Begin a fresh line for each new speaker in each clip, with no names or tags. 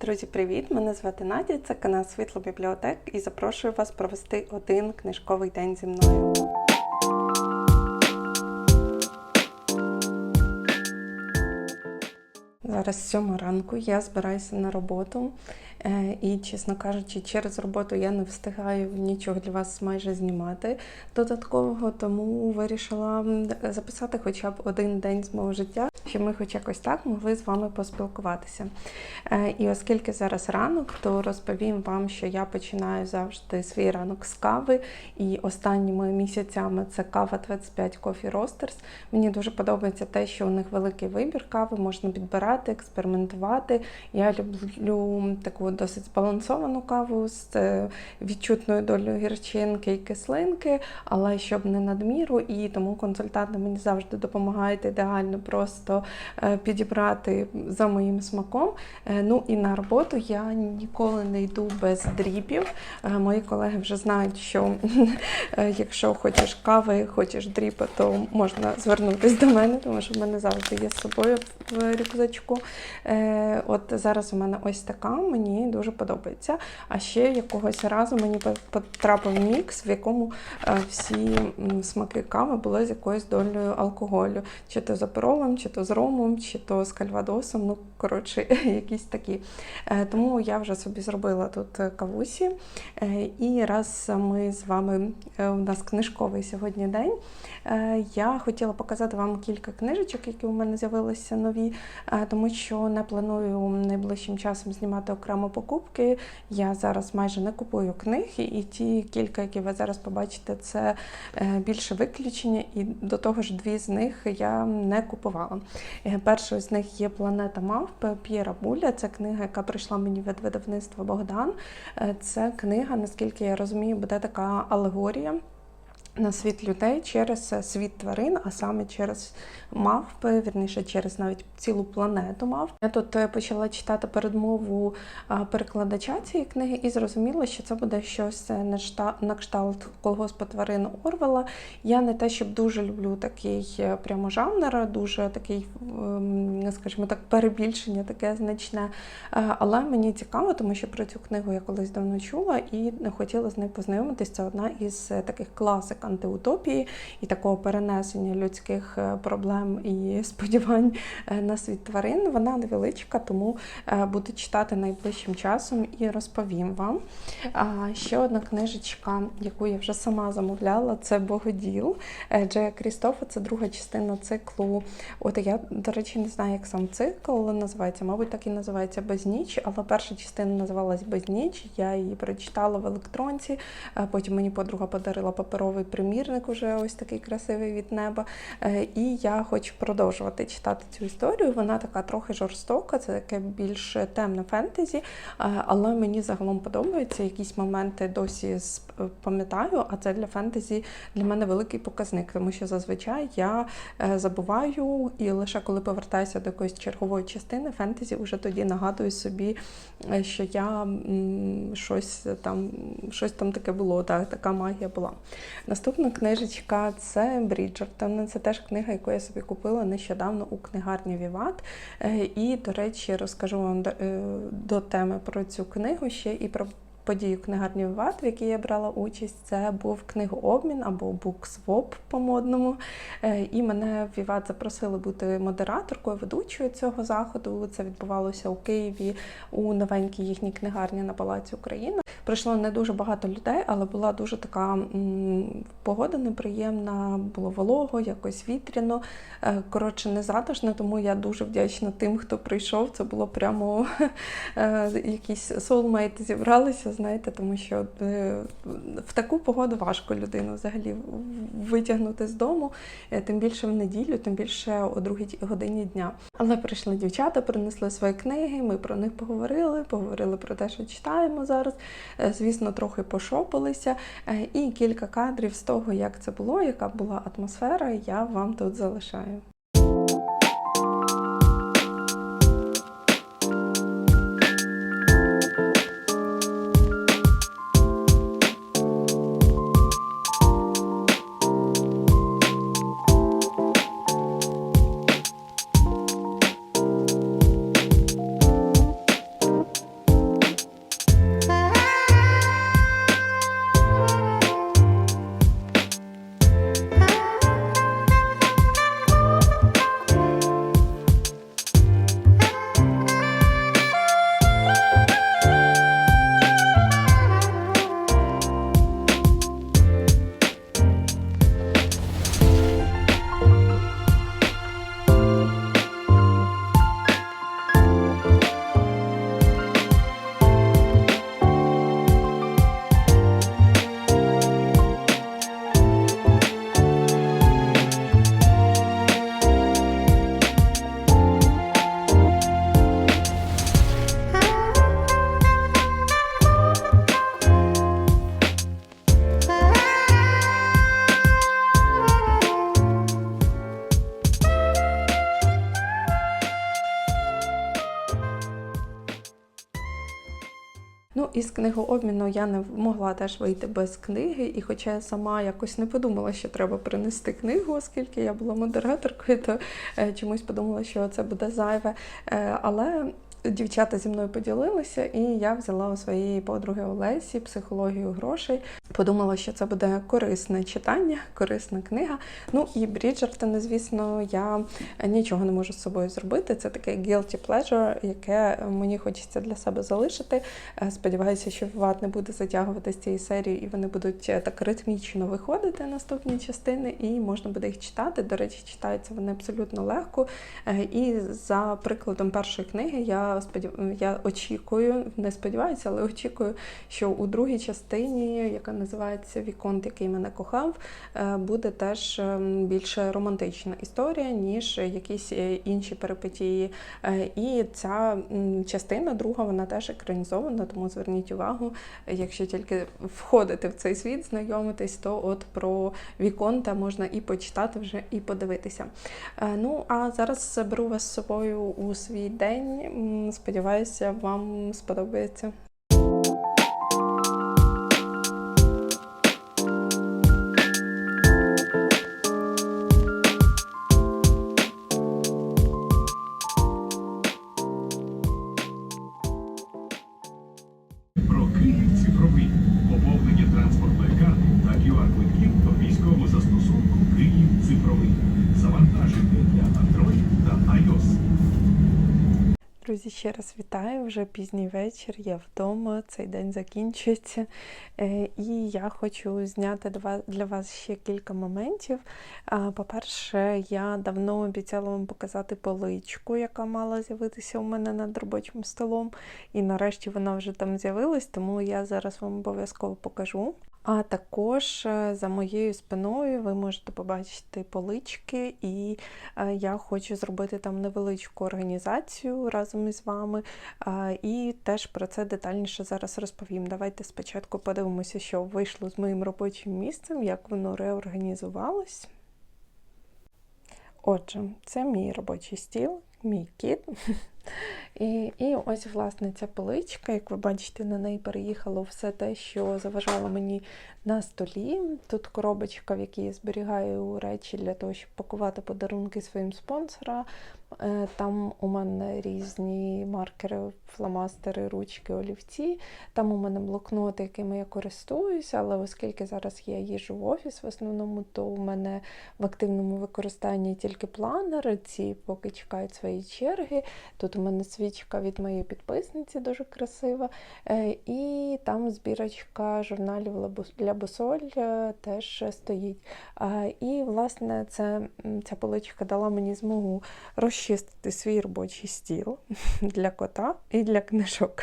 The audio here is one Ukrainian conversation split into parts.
Друзі, привіт! Мене звати Надя. Це канал Світло Бібліотек і запрошую вас провести один книжковий день зі мною. Зараз сьома ранку, я збираюся на роботу. Е, І, чесно кажучи, через роботу я не встигаю нічого для вас майже знімати додаткового, тому вирішила записати хоча б один день з мого життя, щоб ми хоч якось так могли з вами поспілкуватися. Е, І оскільки зараз ранок, то розповім вам, що я починаю завжди свій ранок з кави. І останніми місяцями це кава 25 Coffee Roasters. Мені дуже подобається те, що у них великий вибір кави, можна підбирати, експериментувати. Я люблю таку досить збалансовану каву з е, відчутною долею гірчинки і кислинки, але щоб не надміру. І тому консультанти мені завжди допомагають ідеально просто е, підібрати за моїм смаком. Е, Ну і на роботу я ніколи не йду без дріпів. Мої колеги вже знають, що якщо хочеш кави, хочеш дріпа, то можна звернутися до мене, тому що в мене завжди є з собою в рюкзачку. От зараз у мене ось така, мені дуже подобається. А ще якогось разу мені потрапив мікс, в якому е, всі смаки кави були з якоюсь долею алкоголю, чи то з аперолом, чи то з ромом, чи то з кальвадосом. Ну, коротше, якісь такі. Е, Тому я вже собі зробила тут е, кавусі. І раз ми з вами у нас книжковий сьогодні день. Я хотіла показати вам кілька книжечок, які у мене з'явилися нові, тому що не планую найближчим часом знімати окремо покупки. Я зараз майже не купую книг, і ті кілька, які ви зараз побачите, це е, більше виключення, і до того ж, дві з них я не купувала. Е, Першою з них є Планета мавп П'єра Буля. Це книга, яка прийшла мені від видавництва Богдан. Е, Це книга, наскільки я розумію, буде така алегорія. На світ людей через е, світ тварин, а саме через мавпи, вірніше через навіть цілу планету мавп. Я тут е, почала читати передмову перекладача цієї книги і зрозуміла, що це буде щось е, на кшталт колгоспу тварин Орвела. Я не те, щоб дуже люблю такий прямо жанр, дуже такий, ем, скажімо так, перебільшення таке значне. Але мені цікаво, тому що про цю книгу я колись давно чула і хотіла з нею познайомитись. Це одна із таких класик антиутопії і такого перенесення людських е, проблем і сподівань е, на світ тварин. Вона невеличка, тому е, буду читати найближчим часом і розповім вам. Ще одна книжечка, яку я вже сама замовляла, це Богоділ Джея Крістофа. Це друга частина циклу. От я, до речі, не знаю, як сам цикл називається. Мабуть, так і називається Безніч, але перша частина називалась Безніч. Я її прочитала в електронці. Потім мені подруга подарила паперовий примірник, уже ось такий красивий від неба. Е, І я хочу продовжувати читати цю історію. Вона така трохи жорстока, це таке більш темне фентезі, е, але мені загалом подобається. Якісь моменти досі з- пам'ятаю, а це для фентезі для мене великий показник, тому що зазвичай я е, забуваю і лише коли повертаюся до якоїсь чергової частини фентезі, вже тоді нагадую собі, е, що я щось там, щось там таке було, так, така магія була. Наступна книжечка це Бріджертон. Це теж книга, яку я собі купила нещодавно у книгарні Віват. Е, І, до речі, розкажу вам до теми про цю книгу ще і про. Подію книгарні Виват, в якій я брала участь, це був книгообмін або буксвоп по-модному. Е, І мене в Віват запросили бути модераторкою, ведучою цього заходу. Це відбувалося у Києві у новенькій їхній книгарні на Палаці Україна. Прийшло не дуже багато людей, але була дуже така погода неприємна, було волого, якось вітряно. Е, Коротше, незатишно, тому я дуже вдячна тим, хто прийшов. Це було прямо е, якісь soulmate зібралися, знаєте, тому що е, в таку погоду важко людину взагалі витягнути з дому, е, тим більше в неділю, тим більше о другій годині дня. Але прийшли дівчата, принесли свої книги, ми про них поговорили, поговорили про те, що читаємо зараз. Е, Звісно, трохи пошопилися. І кілька кадрів з того, як це було, яка була атмосфера, я вам тут залишаю. Ну, із книгообміну я не могла теж вийти без книги, і хоча я сама якось не подумала, що треба принести книгу, оскільки я була модераторкою, то е, чомусь подумала, що це буде зайве. Е, але дівчата зі мною поділилися, і я взяла у своєї подруги Олесі психологію грошей. Подумала, що це буде корисне читання, корисна книга. Ну і Бріджертони, звісно, я нічого не можу з собою зробити. Це таке guilty pleasure, яке мені хочеться для себе залишити. Е, Сподіваюся, що Ват не буде затягувати з цієї серії, і вони будуть е, так ритмічно виходити наступні частини, і можна буде їх читати. До речі, читаються вони абсолютно легко. Е, І за прикладом першої книги я сподів... я очікую, не сподіваюся, але очікую, що у другій частині, яка називається Віконт, який мене кохав, е, буде теж ем, більше романтична історія, ніж якісь е, інші перипетії. Е, І ця частина, друга, вона теж екранізована, тому зверніть увагу, якщо тільки входити в цей світ, знайомитись, то от про Віконта можна і почитати вже, і подивитися. Ну, а зараз беру вас з собою у свій день. Сподіваюся, вам сподобається. Друзі, ще раз вітаю. Вже пізній вечір. Я вдома. Цей день закінчується. Е, І я хочу зняти для вас ще кілька моментів. По-перше, я давно обіцяла вам показати поличку, яка мала з'явитися у мене над робочим столом. І нарешті вона вже там з'явилась, тому я зараз вам обов'язково покажу. А також е, за моєю спиною ви можете побачити полички, і е, я хочу зробити там невеличку організацію разом із вами. Е, І теж про це детальніше зараз розповім. Давайте спочатку подивимося, що вийшло з моїм робочим місцем, як воно реорганізувалось. Отже, це мій робочий стіл, мій кіт. І, і ось, власне, ця поличка, як ви бачите, на неї переїхало все те, що заважало мені на столі. Тут коробочка, в якій я зберігаю речі для того, щоб пакувати подарунки своїм спонсорам. Е, Там у мене різні маркери, фломастери, ручки, олівці. Там у мене блокноти, якими я користуюся, але оскільки зараз я їжджу в офіс в основному, то у мене в активному використанні тільки планери, ці поки чекають свої черги. Тут у мене свічка від моєї підписниці дуже красива. Е, І там збірочка журналів для Босоль е, теж стоїть. І, власне, це, ця поличка дала мені змогу розчистити свій робочий стіл для кота і для книжок.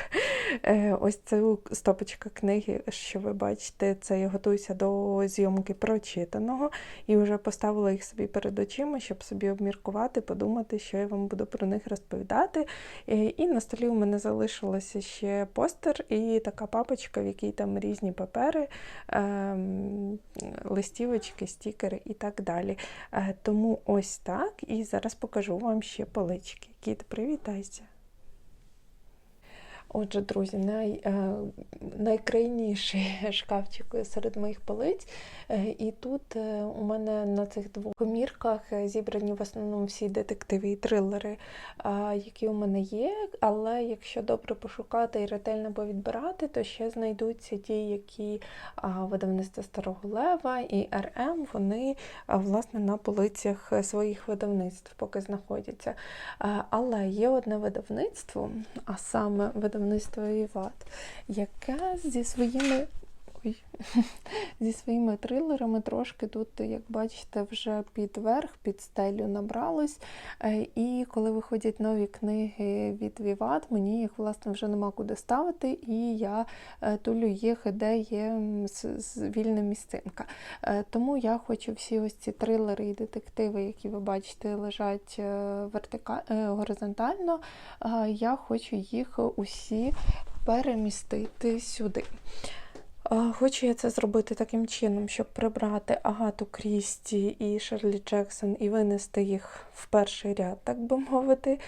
Е, Ось цю стопочка книги, що ви бачите, це я готуюся до зйомки прочитаного і вже поставила їх собі перед очима, щоб собі обміркувати, подумати, що я вам буду про них розповідати. Е, І на столі у мене залишилося ще постер і така папочка, в якій там різні папери, ем, листівочки, стікери і так далі. Е, Тому ось так. І зараз покажу вам ще полички. Кіт, привітайся. Отже, друзі, най, е, найкрайніший шкафчик серед моїх полиць. Е, і тут е, у мене на цих двох комірках зібрані в основному всі детективи і трилери, які у мене є. Але якщо добре пошукати і ретельно повідбирати, то ще знайдуться ті, які а, видавництва Старого Лева і РМ, вони власне на полицях своїх видавництв поки знаходяться. Але є одне видавництво, а саме видавництво Віват, яка зі своїми. Ой. Зі своїми трилерами трошки тут, як бачите, вже під верх, під стелю набралось. Е, І коли виходять нові книги від Віват, мені їх власне вже нема куди ставити, і я е, тулю їх, де є вільна місцинка. Е, Тому я хочу всі ось ці трилери і детективи, які ви бачите, лежать вертика... горизонтально. Я хочу їх усі перемістити сюди. Хочу я це зробити таким чином, щоб прибрати Агату Крісті і Шерлі Джексон і винести їх в перший ряд, так би мовити,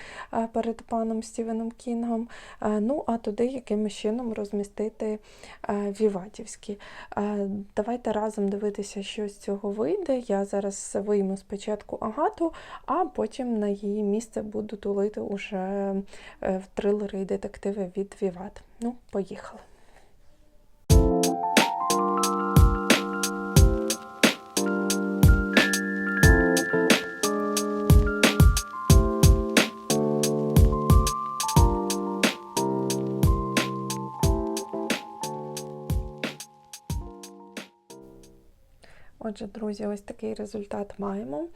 перед паном Стівеном Кінгом. Ну, а туди якимось чином розмістити Віватівські. Давайте разом дивитися, що з цього вийде. Я зараз вийму спочатку Агату, а потім на її місце буду тулити уже е, в трилери і детективи від Віват. Ну, поїхали. Отже, друзі, ось такий результат маємо.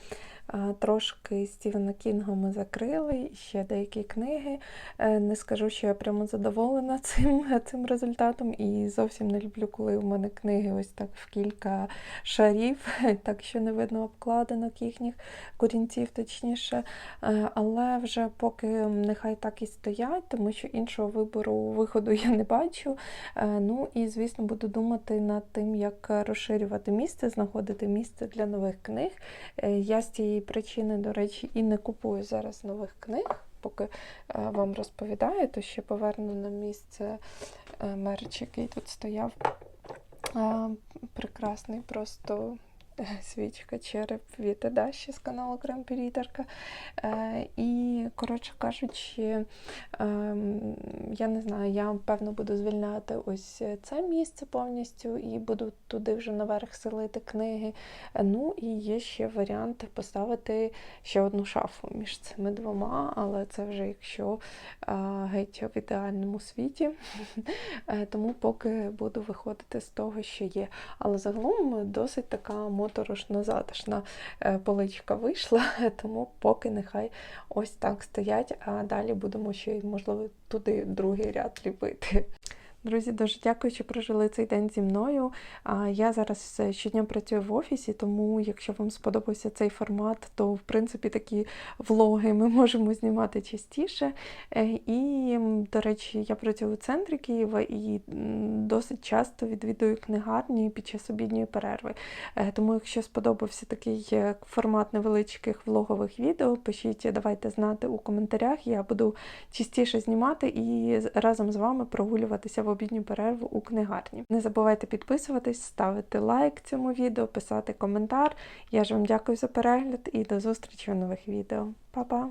Трошки Стівена Кінга ми закрили, ще деякі книги. Е, Не скажу, що я прямо задоволена цим, цим результатом, і зовсім не люблю, коли у мене книги ось так в кілька шарів, так що не видно обкладинок їхніх корінців, точніше. Е, Але вже поки нехай так і стоять, тому що іншого вибору виходу я не бачу. Е, Ну і, звісно, буду думати над тим, як розширювати місце, знаходити місце для нових книг. Я з цієї причини, до речі, і не купую зараз нових книг. Поки е, вам розповідаю, то ще поверну на місце е, мерч, який тут стояв. Прекрасний просто свічка череп від Даші з каналу Крампірітерка. Е, І, коротше кажучи, ем, я не знаю, я певно буду звільняти ось це місце повністю і буду туди вже наверх селити книги. Е, Ну і є ще варіант поставити ще одну шафу між цими двома, але це вже якщо а, геть в ідеальному світі. Е, Тому поки буду виходити з того, що є. Але загалом досить така моторошно затишна е, поличка вийшла, тому поки нехай ось так стоять, а далі будемо ще й, можливо, туди другий ряд ліпити. Друзі, дуже дякую, що прожили цей день зі мною. Я зараз е, щодня працюю в офісі, тому якщо вам сподобався цей формат, то в принципі такі влоги ми можемо знімати частіше. Е, І, до речі, я працюю у центрі Києва і досить часто відвідую книгарні під час обідньої перерви. Е, Тому, якщо сподобався такий формат невеличких влогових відео, пишіть, давайте знати у коментарях. Я буду частіше знімати і разом з вами прогулюватися обідню перерву у книгарні. Не забувайте підписуватись, ставити лайк цьому відео, писати коментар. Я ж вам дякую за перегляд і до зустрічі у нових відео. Па-па!